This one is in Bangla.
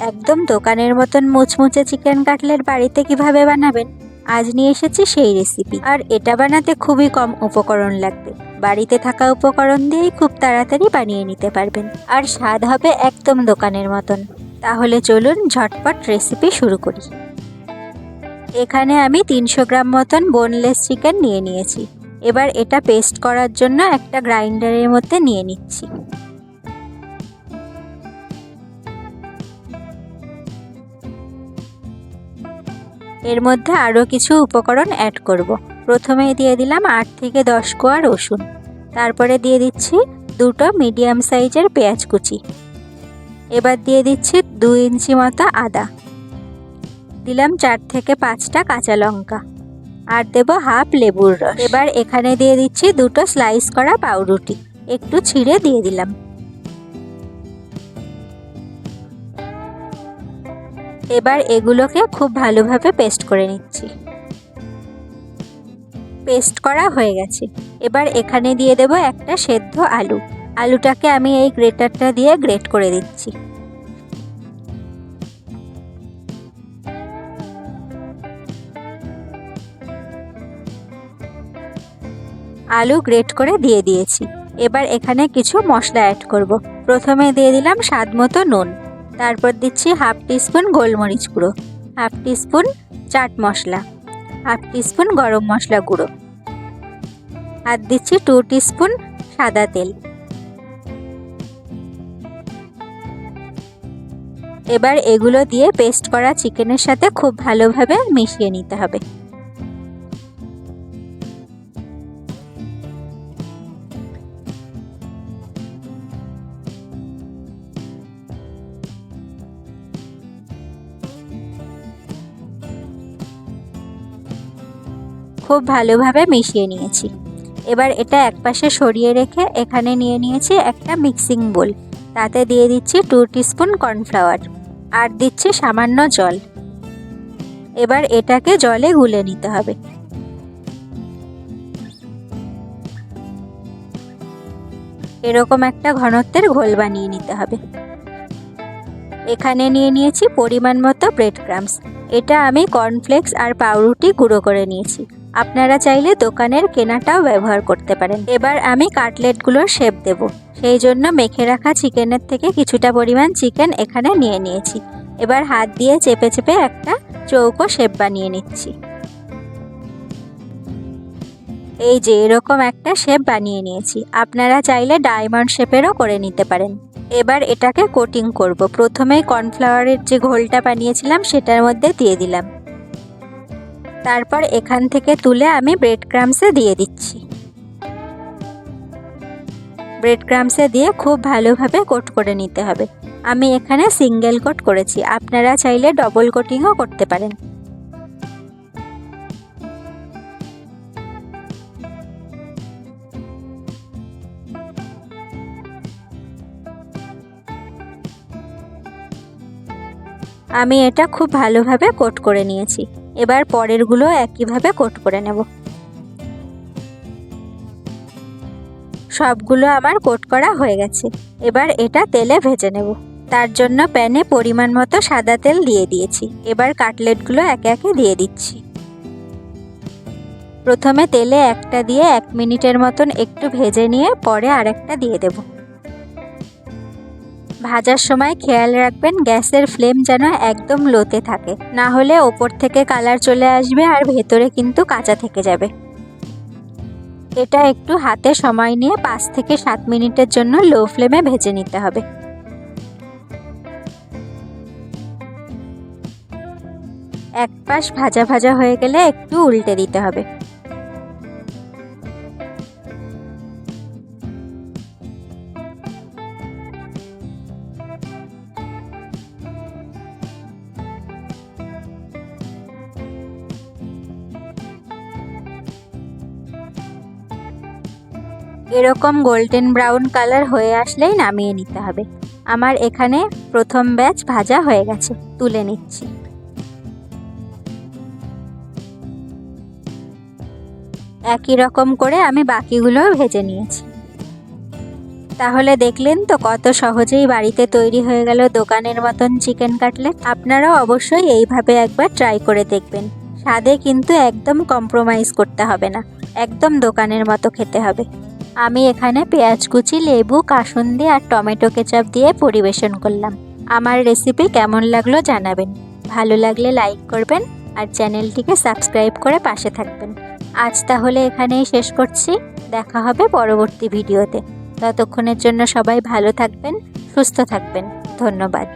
একদম দোকানের মতন মুচমুচে চিকেন কাটলেট বাড়িতে কীভাবে বানাবেন? আজ নিয়ে এসেছি সেই রেসিপি আর এটা বানাতে খুবই কম উপকরণ লাগবে। বাড়িতে থাকা উপকরণ দিয়েই খুব তাড়াতাড়ি বানিয়ে নিতে পারবেন। আর স্বাদ হবে একদম দোকানের মতন। তাহলে চলুন ঝটপট রেসিপি শুরু করি। এখানে আমি তিনশো গ্রাম মতন বোনলেস চিকেন নিয়ে নিয়েছি। এবার এটা পেস্ট করার জন্য একটা গ্রাইন্ডারের মধ্যে নিয়ে নিচ্ছি। এর মধ্যে আরও কিছু উপকরণ অ্যাড করব। প্রথমে দিয়ে দিলাম আট থেকে দশ কোয়া রসুন। তারপরে দিয়ে দিচ্ছি দুটো মিডিয়াম সাইজের পেঁয়াজ কুচি। এবার দিয়ে দিচ্ছি দু ইঞ্চি মতো আদা। দিলাম চার থেকে পাঁচটা কাঁচা লঙ্কা। আর দেব হাফ লেবুর রস। এবার এখানে দিয়ে দিচ্ছি দুটো স্লাইস করা পাউরুটি। একটু ছিঁড়ে দিয়ে দিলাম। এবার এগুলোকে খুব ভালোভাবে পেস্ট করে নিচ্ছি। পেস্ট করা হয়ে গেছে। এবার এখানে দিয়ে দেব একটা সেদ্ধ আলু। আলুটাকে আমি এই গ্রেটারটা দিয়ে গ্রেট করে দিচ্ছি। আলু গ্রেট করে দিয়ে দিয়েছি। এবার এখানে কিছু মশলা অ্যাড করব। প্রথমে দিয়ে দিলাম স্বাদ মতো নুন। তারপর দিচ্ছি হাফ টিস্পুন গোলমরিচ গুঁড়ো, half teaspoon chaat masala, half teaspoon garam masala গুঁড়ো আর দিচ্ছি টু টিস্পুন সাদা তেল। এবার এগুলো দিয়ে পেস্ট করা চিকেনের সাথে খুব ভালোভাবে মিশিয়ে নিতে হবে। খুব ভালোভাবে মিশিয়ে নিয়েছি। এবার এটা একপাশে সরিয়ে রেখে এখানে নিয়ে নিয়েছি একটা মিক্সিং বোল। তাতে দিয়ে দিচ্ছি টু টিস্পুন কর্নফ্লাওয়ার। আর দিচ্ছি সামান্য জল। এবার এটাকে জলে গুলে নিতে হবে। এরকম একটা ঘনত্বের ঘোল বানিয়ে নিতে হবে। এখানে নিয়ে নিয়েছি পরিমাণ মতো ব্রেড ক্রামস। এটা আমি কর্নফ্লেক্স আর পাউরুটি গুঁড়ো করে নিয়েছি। আপনারা চাইলে দোকানের কেনাটাও ব্যবহার করতে পারেন। এবার আমি কাটলেটগুলোর শেপ দেব। সেই জন্য মেখে রাখা চিকেনের থেকে কিছুটা পরিমাণ চিকেন এখানে নিয়ে নিয়েছি। এবার হাত দিয়ে চেপে চেপে একটা চৌকো শেপ বানিয়ে নিচ্ছি। এই যে এরকম একটা শেপ বানিয়ে নিয়েছি। আপনারা চাইলে ডায়মন্ড শেপেরও করে নিতে পারেন। এবার এটাকে কোটিং করব। প্রথমে কর্নফ্লাওয়ারের যে ঘোলটা বানিয়েছিলাম, সেটার মধ্যে দিয়ে দিলাম। তারপর এখান থেকে তুলে আমি ব্রেড ক্রামসে দিয়ে দিচ্ছি। ব্রেড ক্রামসে দিয়ে খুব ভালোভাবে কোট করে নিতে হবে। আমি এখানে সিঙ্গেল কোট করেছি। আপনারা চাইলে ডবল কোটিংও করতে পারেন। আমি এটা খুব ভালোভাবে কোট করে নিয়েছি। এবার পরেরগুলো একইভাবে কোট করে নেব। সবগুলো আমার কোট করা হয়ে গেছে। এবার এটা তেলে ভেজে নেব। তার জন্য প্যানে পরিমাণ মতো সাদা তেল দিয়ে দিয়েছি। এবার কাটলেটগুলো একে একে দিয়ে দিচ্ছি। প্রথমে তেলে একটা দিয়ে এক মিনিটের মতন একটু ভেজে নিয়ে পরে আরেকটা দিয়ে দেবো। ভাজার সময় খেয়াল রাখবেন গ্যাসের ফ্লেম যেন একদম লোতে থাকে। না হলে ওপর থেকে কালার চলে আসবে আর ভেতরে কিন্তু কাঁচা থেকে যাবে। এটা একটু হাতে সময় নিয়ে পাঁচ থেকে সাত মিনিটের জন্য লো ফ্লেমে ভেজে নিতে হবে। এক পাশ ভাজা ভাজা হয়ে গেলে একটু উল্টে দিতে হবে। এরকম গোল্ডেন ব্রাউন কালার হয়ে আসলেই নামিয়ে নিতে হবে। আমার এখানে প্রথম ব্যাচ ভাজা হয়ে গেছে, তুলে নিচ্ছি। একই রকম করে আমি বাকিগুলোও ভেজে নিয়েছি। তাহলে দেখলেন তো কত সহজেই বাড়িতে তৈরি হয়ে গেল দোকানের মতন চিকেন কাটলেট আপনারাও অবশ্যই এইভাবে একবার ট্রাই করে দেখবেন। স্বাদে কিন্তু একদম কম্প্রোমাইজ করতে হবে না। একদম দোকানের মতো খেতে হবে। আমি এখানে পেঁয়াজ কুচি, লেবু, কাসুন্দি আর টমেটো কেচাপ দিয়ে পরিবেশন করলাম। আমার রেসিপি কেমন লাগল জানাবেন। ভালো লাগলে লাইক করবেন আর চ্যানেলটিকে সাবস্ক্রাইব করে পাশে থাকবেন। আজ তাহলে এখানেই শেষ করছি। দেখা হবে পরবর্তী ভিডিওতে। ততক্ষণের জন্য সবাই ভালো থাকবেন, সুস্থ থাকবেন। ধন্যবাদ।